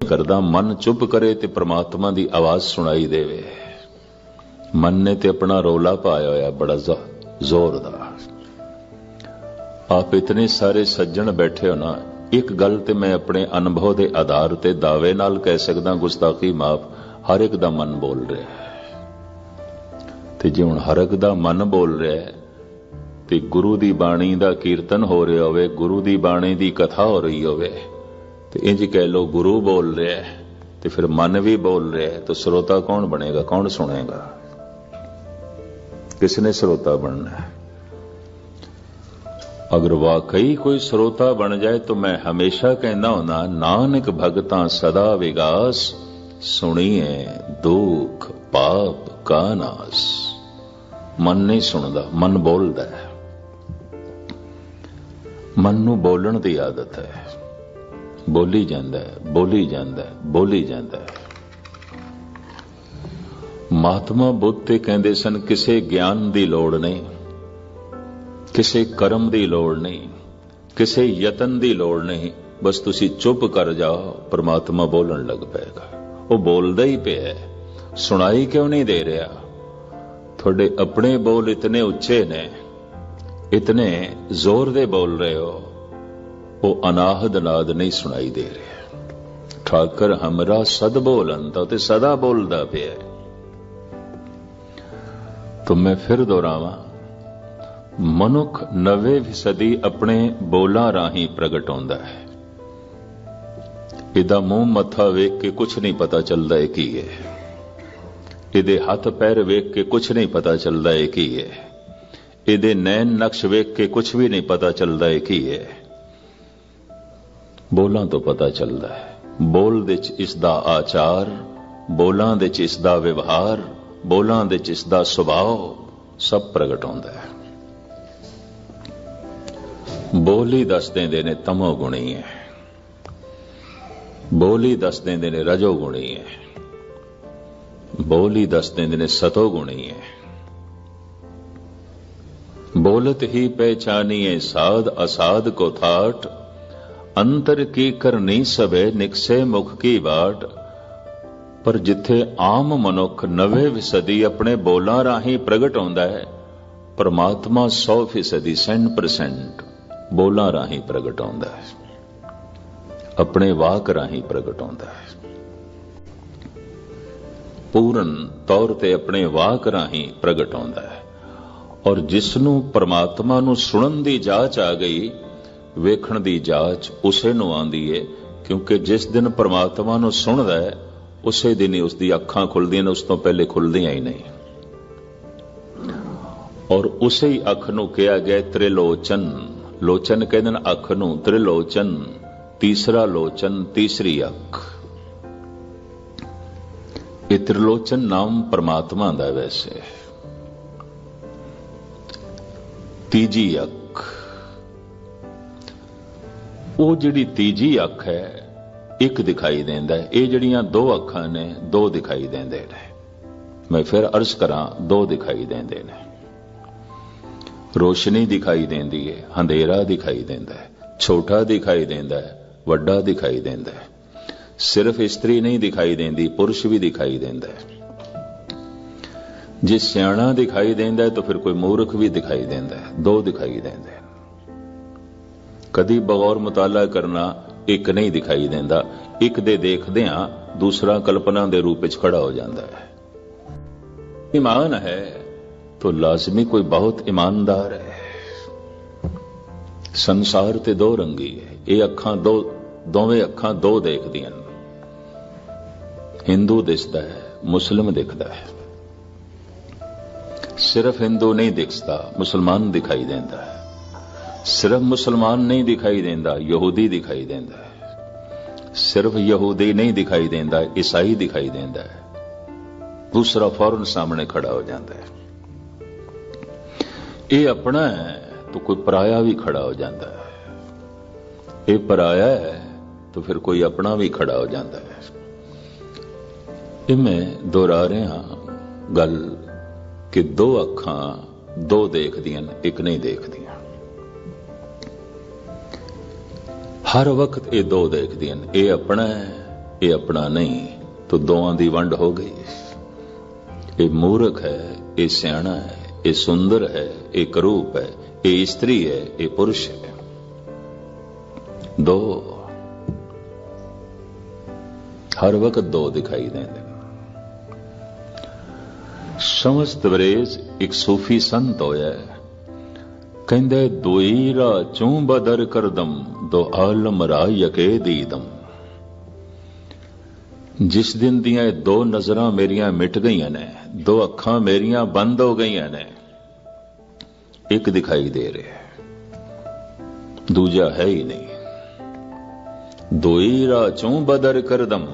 ਕਰਦਾ, ਮਨ ਚੁੱਪ ਕਰੇ ਤੇ ਪ੍ਰਮਾਤਮਾ ਦੀ ਆਵਾਜ਼ ਸੁਣਾਈ ਦੇਵੇ। ਮਨ ਨੇ ਤੇ ਆਪਣਾ ਰੋਲਾ ਪਾਇਆ ਹੋਇਆ, ਬੜਾ ਜ਼ੋਰ ਦਾ। ਆਪ ਇਤਨੇ ਸਾਰੇ ਸੱਜਣ ਬੈਠੇ ਹੋ ਨਾ, ਇੱਕ ਗੱਲ ਤੇ ਮੈਂ ਆਪਣੇ ਅਨੁਭਵ ਦੇ ਆਧਾਰ ਤੇ ਦਾਅਵੇ ਨਾਲ ਕਹਿ ਸਕਦਾ, ਗੁਸਤਾਖੀ ਮਾਫ ਹਰ ਇੱਕ ਦਾ ਮਨ ਬੋਲ ਰਿਹਾ ਹੈ। ਤੇ ਜੇ ਹੁਣ ਹਰ ਇੱਕ ਦਾ ਮਨ ਬੋਲ ਰਿਹਾ ਹੈ, ਤੇ ਗੁਰੂ ਦੀ ਬਾਣੀ ਦਾ ਕੀਰਤਨ ਹੋ ਰਿਹਾ ਹੋਵੇ, ਗੁਰੂ ਦੀ ਬਾਣੀ ਦੀ ਕਥਾ ਹੋ ਰਹੀ ਹੋਵੇ ਤੇ ਇੰਜ ਕਹਿ ਲੋ ਗੁਰੂ ਬੋਲ ਰਿਹਾ ਹੈ ਤੇ ਫਿਰ ਮਨ ਵੀ ਬੋਲ ਰਿਹਾ ਹੈ, ਤਾਂ ਸਰੋਤਾ ਕੌਣ ਬਣੇਗਾ, ਕੌਣ ਸੁਣੇਗਾ? ਕਿਸ ਨੇ ਸਰੋਤਾ ਬਣਨਾ ਅਗਰ ਵਾਕਈ ਕੋਈ ਸਰੋਤਾ ਬਣ ਜਾਏ, ਤਾਂ ਮੈਂ ਹਮੇਸ਼ਾ ਕਹਿੰਦਾ ਹੁੰਦਾ, ਨਾਨਕ ਭਗਤਾਂ ਸਦਾ ਵਿਗਾਸ ਸੁਣੀਏ ਦੁੱਖ ਪਾਪ ਕਾ ਨਾਸ। ਮਨ ਨਹੀਂ ਸੁਣਦਾ, ਮਨ ਬੋਲਦਾ ਹੈ। ਮਨ ਨੂੰ ਬੋਲਣ ਦੀ ਆਦਤ ਹੈ। ਬੋਲੀ ਜਾਂਦਾ ਹੈ, ਬੋਲੀ ਜਾਂਦਾ ਹੈ, ਬੋਲੀ ਜਾਂਦਾ ਹੈ। ਮਹਾਤਮਾ ਬੁੱਧ ਤੇ ਕਹਿੰਦੇ ਸਨ, ਕਿਸੇ ਗਿਆਨ ਦੀ ਲੋੜ ਨਹੀਂ, ਕਿਸੇ ਕਰਮ ਦੀ ਲੋੜ ਨਹੀਂ, ਕਿਸੇ ਯਤਨ ਦੀ ਲੋੜ ਨਹੀਂ, ਬਸ ਤੁਸੀਂ ਚੁੱਪ ਕਰ ਜਾਓ, ਪ੍ਰਮਾਤਮਾ ਬੋਲਣ ਲੱਗ ਪਏਗਾ। ਉਹ ਬੋਲਦਾ ਹੀ ਪਿਆ ਸੁਣਾਈ ਕਿਉਂ ਨਹੀਂ ਦੇ ਰਿਹਾ? ਤੁਹਾਡੇ ਆਪਣੇ ਬੋਲ ਇਤਨੇ ਉੱਚੇ ਨੇ, ਇਤਨੇ ਜ਼ੋਰ ਦੇ ਬੋਲ ਰਹੇ ਹੋ। ਅਨਾਹਦ ਨਾਦ ਨਹੀਂ ਸੁਣਾਈ ਦੇ ਰਿਹਾ। ਠਾਕਰ ਹਮਰਾ ਸਦ ਬੋਲੰਦਾ ਤੇ ਸਦਾ ਬੋਲਦਾ ਪਿਆ ਹੈ। ਮੈਂ ਫਿਰ ਦੁਹਰਾਵਾਂ, ਮਨੁੱਖ ਨਵੇਂ ਫੀਸਦੀ ਆਪਣੇ ਬੋਲਾਂ ਰਾਹੀਂ ਪ੍ਰਗਟ ਹੁੰਦਾ ਹੈ। ਇਹਦਾ ਮੂੰਹ ਮੱਥਾ ਵੇਖ ਕੇ ਕੁਝ ਨਹੀਂ ਪਤਾ ਚੱਲਦਾ ਇਹ ਕੀ ਹੈ। ਇਹਦੇ ਹੱਥ ਪੈਰ ਵੇਖ ਕੇ ਕੁਝ ਨਹੀਂ ਪਤਾ ਚੱਲਦਾ ਇਹ ਕੀ ਹੈ। ਇਹਦੇ ਨੈਣ ਨਕਸ਼ ਵੇਖ ਕੇ ਕੁਝ ਵੀ ਨਹੀਂ ਪਤਾ ਚੱਲਦਾ ਇਹ ਕੀ ਹੈ। ਬੋਲਾਂ ਤੋਂ ਪਤਾ ਚੱਲਦਾ ਹੈ। ਬੋਲ ਦੇ ਚ ਇਸ ਦਾ ਆਚਾਰ, ਬੋਲਾਂ ਦੇ ਚ ਇਸ ਦਾ ਵਿਵਹਾਰ, ਬੋਲਾਂ ਦੇ ਚ ਇਸ ਦਾ ਸੁਭਾਅ ਸਭ ਪ੍ਰਗਟ ਹੁੰਦਾ ਹੈ। ਬੋਲੀ ਦੱਸ ਦਿੰਦੇ ਨੇ ਤਮੋ ਗੁਣੀ ਹੈ ਬੋਲੀ ਦੱਸ ਦਿੰਦੇ ਨੇ ਰਜੋ ਗੁਣੀ ਹੈ ਬੋਲੀ ਦੱਸ ਦਿੰਦੇ ਨੇ ਸਤੋ ਗੁਣੀ ਹੈ ਬੋਲਤ ਹੀ ਪਹਿਚਾਨੀਏ ਸਾਧ ਅਸਾਧ ਕੋ ਥਾਟ ਅੰਤਰ ਕੀ ਕਰਨੀ ਸਵੇ, ਨਿਕਸੇ ਮੁਖ ਕੀ ਬਾਟ ਪਰ ਜਿੱਥੇ ਆਮ ਮਨੁੱਖ ਨਵੇਂ ਵਿਸਦੀ, ਆਪਣੇ ਬੋਲਾਂ ਰਾਹੀਂ ਪ੍ਰਗਟ ਹੁੰਦਾ ਹੈ, ਪਰਮਾਤਮਾ 100% 100% ਬੋਲਾਂ ਰਾਹੀਂ ਪ੍ਰਗਟ ਹੁੰਦਾ ਹੈ। ਆਪਣੇ ਵਾਕ ਰਾਹੀਂ ਪ੍ਰਗਟ ਹੁੰਦਾ ਹੈ। ਪੂਰਨ ਤੌਰ ਤੇ ਆਪਣੇ ਵਾਕ ਰਾਹੀਂ ਪ੍ਰਗਟ ਹੁੰਦਾ ਹੈ। ਔਰ ਜਿਸ ਨੂੰ ਪਰਮਾਤਮਾ ਨੂੰ ਸੁਣਨ ਦੀ ਜਾਚ ਆ ਗਈ ਵੇਖਣ ਦੀ ਜਾਚ ਉਸੇ ਨੂੰ ਆਂਦੀ ਏ, ਕਿਉਂਕਿ ਜਿਸ ਦਿਨ ਪਰਮਾਤਮਾ ਨੂੰ ਸੁਣਦਾ ਹੈ ਉਸੇ ਦਿਨ ਹੀ ਉਸ ਦੀ ਅੱਖਾਂ ਖੁੱਲਦੀਆਂ ਨੇ, ਉਸ ਤੋਂ ਪਹਿਲੇ ਖੁੱਲਦੀਆਂ ਹੀ ਨਹੀਂ। ਔਰ ਉਸੇ ਹੀ ਅੱਖ ਨੂੰ ਕਿਹਾ ਗਿਆ ਤ੍ਰਿਲੋਚਨ। ਲੋਚਨ ਕਹਿੰਦੇ ਨੇ ਅੱਖ ਨੂੰ ਤ੍ਰਿਲੋਚਨ, ਤੀਸਰਾ ਲੋਚਨ, ਤੀਸਰੀ ਅੱਖ। ਇਹ ਤ੍ਰਿਲੋਚਨ ਨਾਮ ਪਰਮਾਤਮਾ ਦਾ ਵੈਸੇ। ਤੀਜੀ ਅੱਖ। ਉਹ ਜਿਹੜੀ ਤੀਜੀ ਅੱਖ ਹੈ, ਇੱਕ ਦਿਖਾਈ ਦਿੰਦਾ ਹੈ। ਇਹ ਜਿਹੜੀਆਂ ਦੋ ਅੱਖਾਂ ਨੇ, ਦੋ ਦਿਖਾਈ ਦਿੰਦੇ ਨੇ। ਮੈਂ ਫਿਰ ਅਰਜ਼ ਕਰਾਂ, ਦੋ ਦਿਖਾਈ ਦਿੰਦੇ ਨੇ। ਰੋਸ਼ਨੀ ਦਿਖਾਈ ਦਿੰਦੀ ਹੈ, ਹਨੇਰਾ ਦਿਖਾਈ ਦਿੰਦਾ ਹੈ। ਛੋਟਾ ਦਿਖਾਈ ਦਿੰਦਾ ਹੈ, ਵੱਡਾ ਦਿਖਾਈ ਦਿੰਦਾ ਹੈ। ਸਿਰਫ ਇਸਤਰੀ ਨਹੀਂ ਦਿਖਾਈ ਦਿੰਦੀ, ਪੁਰਸ਼ ਵੀ ਦਿਖਾਈ ਦਿੰਦਾ ਹੈ। ਜੇ ਸਿਆਣਾ ਦਿਖਾਈ ਦਿੰਦਾ ਹੈ, ਤਾਂ ਫਿਰ ਕੋਈ ਮੂਰਖ ਵੀ ਦਿਖਾਈ ਦਿੰਦਾ ਹੈ, ਦੋ ਦਿਖਾਈ ਦਿੰਦਾ ਹਨ ਕਦੀ ਬਗੌਰ ਮੁਤਾਲਾ ਕਰਨਾ ਇੱਕ ਨਹੀਂ ਦਿਖਾਈ ਦਿੰਦਾ ਇੱਕ ਦੇ ਦੇਖਦਿਆਂ ਦੂਸਰਾ ਕਲਪਨਾ ਦੇ ਰੂਪ ਵਿੱਚ ਖੜਾ ਹੋ ਜਾਂਦਾ ਹੈ ਈਮਾਨ ਹੈ तो लाजमी कोई बहुत ईमानदार है ਸੰਸਾਰ ਤੇ ਦੋ ਰੰਗੀ ਹੈ ਇਹ ਅੱਖਾਂ ਦੋ ਦੋਵੇਂ ਅੱਖਾਂ ਦੋ ਦੇਖਦੀਆਂ ਨੇ ਹਿੰਦੂ ਦਿਸਦਾ ਹੈ ਮੁਸਲਮ ਦਿਖਦਾ ਹੈ ਸਿਰਫ ਹਿੰਦੂ ਨਹੀਂ ਦਿਖਦਾ ਮੁਸਲਮਾਨ ਦਿਖਾਈ ਦਿੰਦਾ ਹੈ ਸਿਰਫ ਮੁਸਲਮਾਨ ਨਹੀਂ ਦਿਖਾਈ ਦਿੰਦਾ, ਯਹੂਦੀ ਦਿਖਾਈ ਦਿੰਦਾ ਹੈ। ਸਿਰਫ ਯਹੂਦੀ ਨਹੀਂ ਦਿਖਾਈ ਦਿੰਦਾ, ਈਸਾਈ ਦਿਖਾਈ ਦਿੰਦਾ ਹੈ। ਦੂਸਰਾ ਫੌਰਨ ਸਾਹਮਣੇ ਖੜਾ ਹੋ ਜਾਂਦਾ ਹੈ। ਇਹ ਆਪਣਾ ਹੈ, ਤਾਂ ਕੋਈ ਪਰਾਇਆ ਵੀ ਖੜਾ ਹੋ ਜਾਂਦਾ ਹੈ। ਇਹ ਪਰਾਇਆ ਹੈ, ਤਾਂ ਫਿਰ ਕੋਈ ਆਪਣਾ ਵੀ ਖੜਾ ਹੋ ਜਾਂਦਾ ਹੈ। ਇਹ ਮੈਂ ਦੁਹਰਾ ਰਿਹਾ ਗੱਲ ਕਿ ਦੋ ਅੱਖਾਂ ਦੋ ਦੇਖਦੀਆਂ ਨੇ, ਇੱਕ ਨਹੀਂ ਦੇਖਦੀਆਂ। ਹਰ ਵਕਤ ਇਹ ਦੋ ਦੇਖਦੀਆਂ ਨੇ ਇਹ ਆਪਣਾ ਹੈ, ਇਹ ਆਪਣਾ ਨਹੀਂ, ਤਾਂ ਦੋਵਾਂ ਦੀ ਵੰਡ ਹੋ ਗਈ। ਇਹ ਮੂਰਖ ਹੈ, ਇਹ ਸਿਆਣਾ ਹੈ, ਇਹ ਸੁੰਦਰ ਹੈ, ਇਹ ਕਰੂਪ ਹੈ, ਇਹ ਇਸਤਰੀ ਹੈ, ਇਹ ਪੁਰਸ਼ ਹੈ। ਦੋ। ਹਰ ਵਕਤ ਦੋ ਦਿਖਾਈ ਦਿੰਦੇ ਸਮਸਤ ਬਰੇਜ਼ ਇੱਕ ਸੂਫੀ ਸੰਤ ਹੋਇਆ ਕਹਿੰਦੇ, ਦੋਈ ਰਾ ਚੂੰ ਬਦਰ ਕਰਦਮ। ਦੋ ਆਲਮ ਰਾ ਯਕੇ ਦੀਦਮ। ਜਿਸ ਦਿਨ ਦੀਆਂ ਇਹ ਦੋ ਨਜ਼ਰਾਂ ਮੇਰੀਆਂ ਮਿਟ ਗਈਆਂ ਨੇ, ਦੋ ਅੱਖਾਂ ਮੇਰੀਆਂ ਬੰਦ ਹੋ ਗਈਆਂ ਨੇ, ਇੱਕ ਦਿਖਾਈ ਦੇ ਰਿਹਾ ਦੂਜਾ ਹੈ ਹੀ ਨਹੀਂ। ਦੋਈ ਰਾ ਚੋਂ ਬਦਰ ਕਰਦਮ,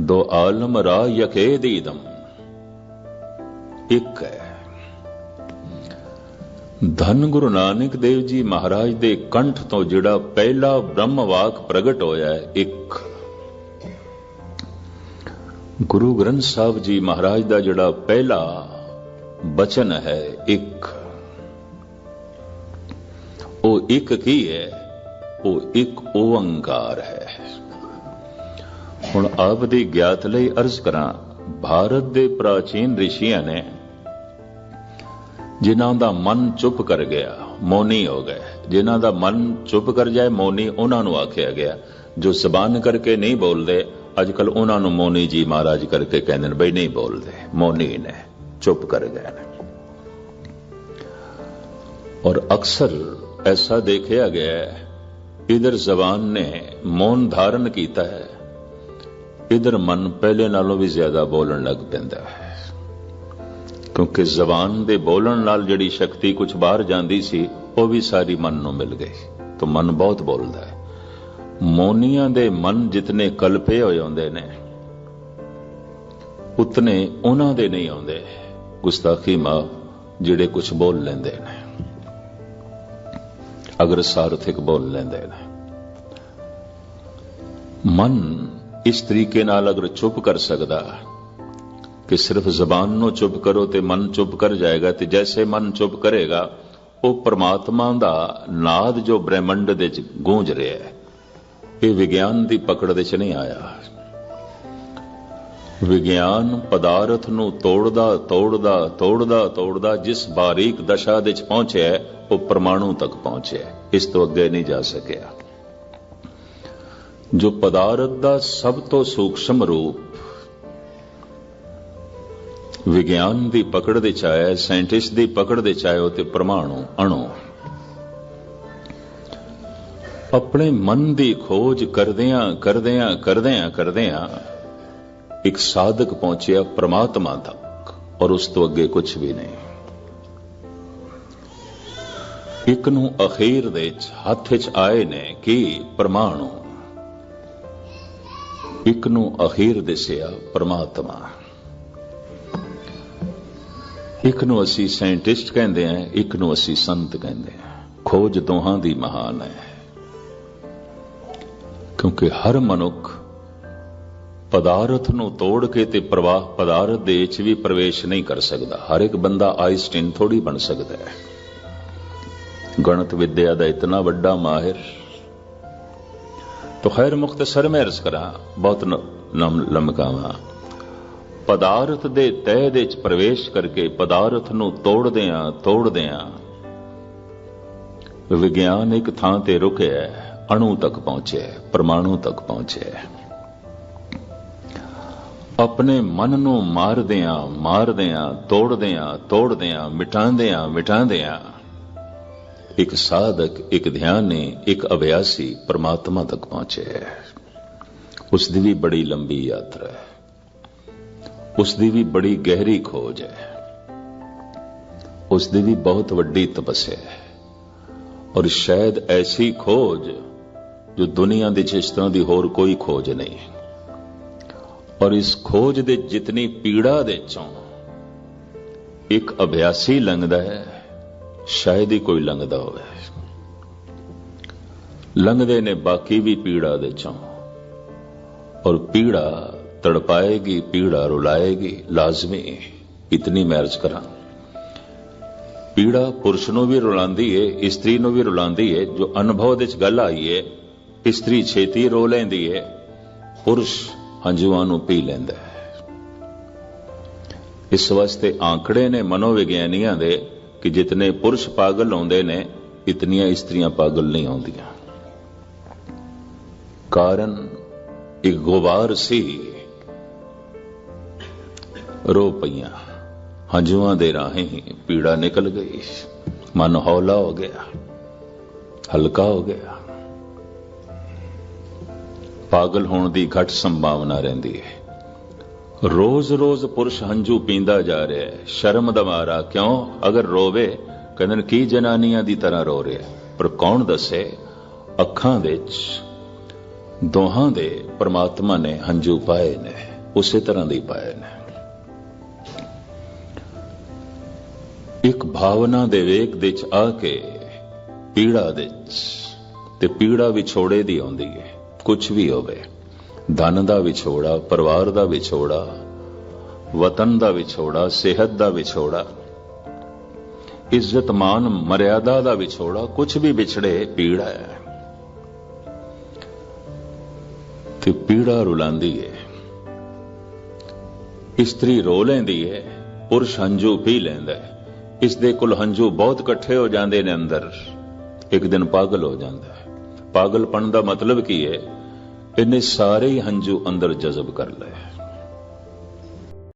ਦੋ ਆਲਮ ਰਾ ਯਕੇ ਦੀਦਮ, ਇੱਕ ਹੈ ਧੰਨ ਗੁਰੂ ਨਾਨਕ ਦੇਵ ਜੀ ਮਹਾਰਾਜ ਦੇ ਕੰਠ ਤੋਂ ਜਿਹੜਾ ਪਹਿਲਾ ਬ੍ਰਹਮ ਵਾਕ ਪ੍ਰਗਟ ਹੋਇਆ ਹੈ, ਇੱਕ। ਗੁਰੂ ਗ੍ਰੰਥ ਸਾਹਿਬ ਜੀ ਮਹਾਰਾਜ ਦਾ ਜਿਹੜਾ ਪਹਿਲਾ ਬਚਨ ਹੈ, ਇੱਕ। ਉਹ ਇੱਕ ਕੀ ਹੈ? ਉਹ ਇੱਕ ਓੰਕਾਰ ਹੈ। ਹੁਣ ਆਪ ਦੀ ਗਿਆਤ ਲਈ ਅਰਜ਼ ਕਰਾਂ, ਭਾਰਤ ਦੇ ਪ੍ਰਾਚੀਨ ਰਿਸ਼ੀਆਂ ਨੇ ਜਿਨ੍ਹਾਂ ਦਾ ਮਨ ਚੁੱਪ ਕਰ ਗਿਆ, ਮੌਨੀ ਹੋ ਗਏ। ਜਿਨ੍ਹਾਂ ਦਾ ਮਨ ਚੁੱਪ ਕਰ ਜਾਏ, ਮੌਨੀ ਉਹਨਾਂ ਨੂੰ ਆਖਿਆ ਗਿਆ। ਜੋ ਜ਼ਬਾਨ ਕਰਕੇ ਨਹੀਂ ਬੋਲਦੇ ਅੱਜ ਕੱਲ ਉਹਨਾਂ ਨੂੰ ਮੌਨੀ ਜੀ ਮਹਾਰਾਜ ਕਰਕੇ ਕਹਿੰਦੇ ਨੇ, ਬਈ ਨਹੀਂ ਬੋਲਦੇ, ਮੌਨੀ ਨੇ, ਚੁੱਪ ਕਰ ਗਏ ਨੇ। ਔਰ ਅਕਸਰ ਐਸਾ ਦੇਖਿਆ ਗਿਆ ਹੈ, ਇਧਰ ਜ਼ਬਾਨ ਨੇ ਮੌਨ ਧਾਰਨ ਕੀਤਾ ਹੈ, ਇਧਰ ਮਨ ਪਹਿਲੇ ਨਾਲੋਂ ਵੀ ਜ਼ਿਆਦਾ ਬੋਲਣ ਲੱਗ ਪੈਂਦਾ ਹੈ। ਕਿਉਂਕਿ ਜ਼ਬਾਨ ਦੇ ਬੋਲਣ ਨਾਲ ਜਿਹੜੀ ਸ਼ਕਤੀ ਕੁਝ ਬਾਹਰ ਜਾਂਦੀ ਸੀ, ਉਹ ਵੀ ਸਾਰੀ ਮਨ ਨੂੰ ਮਿਲ ਗਈ। ਤਾਂ ਮਨ ਬਹੁਤ ਬੋਲਦਾ ਹੈ। ਮੋਨੀਆਂ ਦੇ ਮਨ ਜਿਤਨੇ ਕਲਪੇ ਹੋਏ ਹੁੰਦੇ ਨੇ, ਉਤਨੇ ਉਹਨਾਂ ਦੇ ਨਹੀਂ ਆਉਂਦੇ। ਗੁਸਤਾਖੀ ਮਾ ਜਿਹੜੇ ਕੁਝ ਬੋਲ ਲੈਂਦੇ ਨੇ, ਅਗਰ ਸਾਰਥਿਕ ਬੋਲ ਲੈਂਦੇ ਨੇ। ਮਨ ਇਸ ਤਰੀਕੇ ਨਾਲ ਅਗਰ ਚੁੱਪ ਕਰ ਸਕਦਾ ਕਿ ਸਿਰਫ ਜ਼ਬਾਨ ਨੂੰ ਚੁੱਪ ਕਰੋ ਤੇ ਮਨ ਚੁੱਪ ਕਰ ਜਾਏਗਾ ਤੇ ਜੈਸੇ ਮਨ ਚੁੱਪ ਕਰੇਗਾ ਉਹ ਪ੍ਰਮਾਤਮਾ ਦਾ ਨਾਦ ਜੋ ਬ੍ਰਹਿਮੰਡ ਦੇ ਵਿੱਚ ਗੂੰਜ ਰਿਹਾ ਹੈ ਇਹ ਵਿਗਿਆਨ ਦੀ ਪਕੜ ਦੇ ਨਹੀਂ ਆਇਆ ਵਿਗਿਆਨ ਪਦਾਰਥ ਨੂੰ ਤੋੜਦਾ ਤੋੜਦਾ ਤੋੜਦਾ ਤੋੜਦਾ ਜਿਸ ਬਾਰੀਕ ਦਸ਼ਾ ਦੇ ਚ ਪਹੁੰਚਿਆ ਉਹ ਪਰਮਾਣੂ ਤੱਕ ਪਹੁੰਚਿਆ ਇਸ ਤੋਂ ਅੱਗੇ ਨਹੀਂ ਜਾ ਸਕਿਆ ਜੋ ਪਦਾਰਥ ਦਾ ਸਭ ਤੋਂ ਸੂਖਸ਼ਮ ਰੂਪ ਵਿਗਿਆਨ ਦੀ ਪਕੜ ਦੇ ਚ ਆਇਆ ਸਾਇੰਟਿਸਟ ਦੀ ਪਕੜ ਦੇ ਚ ਆਇਆ ਤੇ ਪ੍ਰਮਾਣੂ, ਅਣੂ। ਆਪਣੇ ਮਨ ਦੀ ਖੋਜ ਕਰਦਿਆਂ ਕਰਦਿਆਂ ਕਰਦਿਆਂ ਕਰਦਿਆਂ ਇੱਕ ਸਾਧਕ ਪਹੁੰਚਿਆ ਪ੍ਰਮਾਤਮਾ ਤੱਕ, ਔਰ ਉਸ ਤੋਂ ਅੱਗੇ ਕੁਝ ਵੀ ਨਹੀਂ। ਇੱਕ ਨੂੰ ਅਖੀਰ ਦੇ ਵਿੱਚ ਹੱਥ ਵਿੱਚ ਆਏ ਨੇ ਕਿ ਪ੍ਰਮਾਣੂ। ਇੱਕ ਨੂੰ ਅਖੀਰ ਦਿਸਿਆ ਪ੍ਰਮਾਤਮਾ। ਇੱਕ ਨੂੰ ਅਸੀਂ ਸਾਇੰਟਿਸਟ ਕਹਿੰਦੇ ਆ ਇੱਕ ਨੂੰ ਅਸੀਂ ਸੰਤ ਕਹਿੰਦੇ ਆ ਖੋਜ ਦੋਹਾਂ ਦੀ ਮਹਾਨ ਹੈ ਕਿਉਂਕਿ ਹਰ ਮਨੁੱਖ ਪਦਾਰਥ ਨੂੰ ਤੋੜ ਕੇ ਤੇ ਪ੍ਰਵਾਹ ਪਦਾਰਥ ਦੇ ਵਿੱਚ ਵੀ ਪ੍ਰਵੇਸ਼ ਨਹੀਂ ਕਰ ਸਕਦਾ ਹਰ ਇੱਕ ਬੰਦਾ ਆਇਸਟਿਨ ਥੋੜੀ ਬਣ ਸਕਦਾ ਹੈ ਗਣਿਤ ਵਿਦਿਆ ਦਾ ਇਤਨਾ ਵੱਡਾ ਮਾਹਿਰ तो खैर मुख्तसर में अर्ज करा बहुत ਨਮ ਲਮਕਾਵਾ ਪਦਾਰਥ ਦੇ ਤਹਿ ਦੇ ਵਿੱਚ ਪ੍ਰਵੇਸ਼ ਕਰਕੇ ਪਦਾਰਥ ਨੂੰ ਤੋੜਦੇ ਆ ਤੋੜਦੇ ਆ। ਵਿਗਿਆਨ ਇੱਕ ਥਾਂ ਤੇ ਰੁਕਿਆ ਅਣੂ ਤੱਕ ਪਹੁੰਚਿਆ ਪਰਮਾਣੂ ਤੱਕ ਪਹੁੰਚਿਆ ਆਪਣੇ ਮਨ ਨੂੰ ਮਾਰਦੇ ਆ ਮਾਰਦੇ ਆ, ਤੋੜਦੇ ਆ ਤੋੜਦੇ ਆ, ਮਿਟਾਉਂਦੇ ਆ ਮਿਟਾਉਂਦੇ ਆ। ਇੱਕ ਸਾਧਕ, ਇੱਕ ਧਿਆਨੀ, ਇੱਕ ਅਭਿਆਸੀ ਪਰਮਾਤਮਾ ਤੱਕ ਪਹੁੰਚਿਆ ਉਸ ਦੀ ਵੀ ਬੜੀ ਲੰਬੀ ਯਾਤਰਾ ਹੈ। ਉਸ ਦੀ ਵੀ ਬੜੀ ਗਹਿਰੀ ਖੋਜ ਹੈ। ਉਸ ਦੀ ਵੀ ਬਹੁਤ ਵੱਡੀ ਤਪੱਸਿਆ ਹੈ। ਔਰ ਸ਼ਾਇਦ ਐਸੀ ਖੋਜ ਜੋ ਦੁਨੀਆ ਦੇ ਇਸ ਤਰ੍ਹਾਂ ਦੀ ਹੋਰ ਕੋਈ ਖੋਜ ਨਹੀਂ ਔਰ ਇਸ ਖੋਜ ਦੇ ਜਿਤਨੀ ਪੀੜਾ ਦੇ ਚੋਂ ਇੱਕ ਅਭਿਆਸੀ ਲੰਘਦਾ ਹੈ, ਸ਼ਾਇਦ ਹੀ ਕੋਈ ਲੰਘਦਾ ਹੋਵੇ। ਲੰਘਦੇ ਨੇ ਬਾਕੀ ਵੀ ਪੀੜਾ ਦੇ ਚੋਂ। ਔਰ ਪੀੜਾ ਤੜਪਾਏਗੀ ਪੀੜਾ ਰੁਲਾਏਗੀ। ਲਾਜ਼ਮੀ, ਇਤਨੀ ਮੈਰਜ ਕਰਾਂ। ਪੀੜਾ ਪੁਰਸ਼ ਨੂੰ ਵੀ ਰੁਲਾਉਂਦੀ ਏ, ਇਸਤਰੀ ਨੂੰ ਵੀ ਰੁਲਾਉਂਦੀ ਏ, ਜੋ ਅਨੁਭਵ ਦੇ ਚ ਗੱਲ ਆਈ ਏ, ਇਸਤਰੀ ਛੇਤੀ ਰੋ ਲੈਂਦੀ ਏ। ਪੁਰਸ਼ ਹੰਝੂਆਂ ਨੂੰ ਪੀ ਲੈਂਦਾ ਹੈ। ਇਸ ਵਾਸਤੇ ਆંકੜੇ ਨੇ ਮਨੋਵਿਗਿਆਨੀਆਂ ਦੇ ਕਿ ਜਿਤਨੇ ਪੁਰਸ਼ ਪਾਗਲ ਆਉਂਦੇ ਨੇ, ਇਤਨੀਆਂ ਇਸਤਰੀਆਂ ਪਾਗਲ ਨਹੀਂ ਆਉਂਦੀਆਂ। ਕਾਰਨ ਇੱਕ ਗੁਬਾਰ ਸੀ। ਰੋ ਪਈਆਂ। ਹੰਝੂਆਂ ਦੇ ਰਾਹੀਂ ਪੀੜਾ ਨਿਕਲ ਗਈ। ਮਨ ਹੌਲਾ ਹੋ ਗਿਆ। ਹਲਕਾ ਹੋ ਗਿਆ। ਪਾਗਲ ਹੋਣ ਦੀ ਘੱਟ ਸੰਭਾਵਨਾ ਰਹਿੰਦੀ ਹੈ। ਰੋਜ਼-ਰੋਜ਼ ਪੁਰਸ਼ ਹੰਝੂ ਪੀਂਦਾ ਜਾ ਰਿਹਾ ਹੈ। ਸ਼ਰਮ ਦਾ ਮਾਰਾ, ਕਿਉਂ? ਅਗਰ ਰੋਵੇ, ਕਹਿੰਦੇ ਨੇ, ਕੀ ਜਨਾਨੀਆਂ ਦੀ ਤਰ੍ਹਾਂ ਰੋ ਰਿਹਾ ਪਰ ਕੌਣ ਦੱਸੇ? ਅੱਖਾਂ ਵਿੱਚ, ਦੋਹਾਂ ਦੇ ਪ੍ਰਮਾਤਮਾ ਨੇ ਹੰਝੂ ਪਾਏ ਨੇ। ਉਸੇ ਤਰ੍ਹਾਂ ਦੇ ਪਾਏ ਨੇ। ਇੱਕ ਭਾਵਨਾ ਦੇ ਵੇਗ ਵਿੱਚ ਆ ਕੇ ਪੀੜਾ ਵਿੱਚ ਤੇ ਪੀੜਾ ਵਿਛੋੜੇ ਦੀ ਆਉਂਦੀ ਹੈ। ਕੁਝ ਵੀ ਹੋਵੇ। ਧਨ ਦਾ ਵਿਛੋੜਾ, ਪਰਿਵਾਰ ਦਾ ਵਿਛੋੜਾ, ਵਤਨ ਦਾ ਵਿਛੋੜਾ, ਸਿਹਤ ਦਾ ਵਿਛੋੜਾ, ਇੱਜ਼ਤ ਮਾਨ, ਮਰਿਆਦਾ ਦਾ ਵਿਛੋੜਾ ਕੁਝ ਵੀ ਵਿਛੜੇ, ਪੀੜਾ ਹੈ। ਤੇ ਪੀੜਾ ਰੁਲਾਉਂਦੀ ਹੈ। ਇਸਤਰੀ ਰੋ ਲੈਂਦੀ ਹੈ, ਪੁਰਸ਼ ਹੰਝੂ ਪੀ ਲੈਂਦਾ ਹੈ। ਇਸ ਦੇ ਕੁਲ ਹੰਝੂ ਬਹੁਤ ਇਕੱਠੇ ਹੋ ਜਾਂਦੇ ਨੇ ਅੰਦਰ। ਇੱਕ ਦਿਨ ਪਾਗਲ ਹੋ ਜਾਂਦਾ ਹੈ। ਪਾਗਲਪਣ ਦਾ ਮਤਲਬ ਕੀ ਹੈ? ਇਹਨੇ ਸਾਰੇ ਹੀ ਹੰਝੂ ਅੰਦਰ ਜਜ਼ਬ ਕਰ ਲਏ।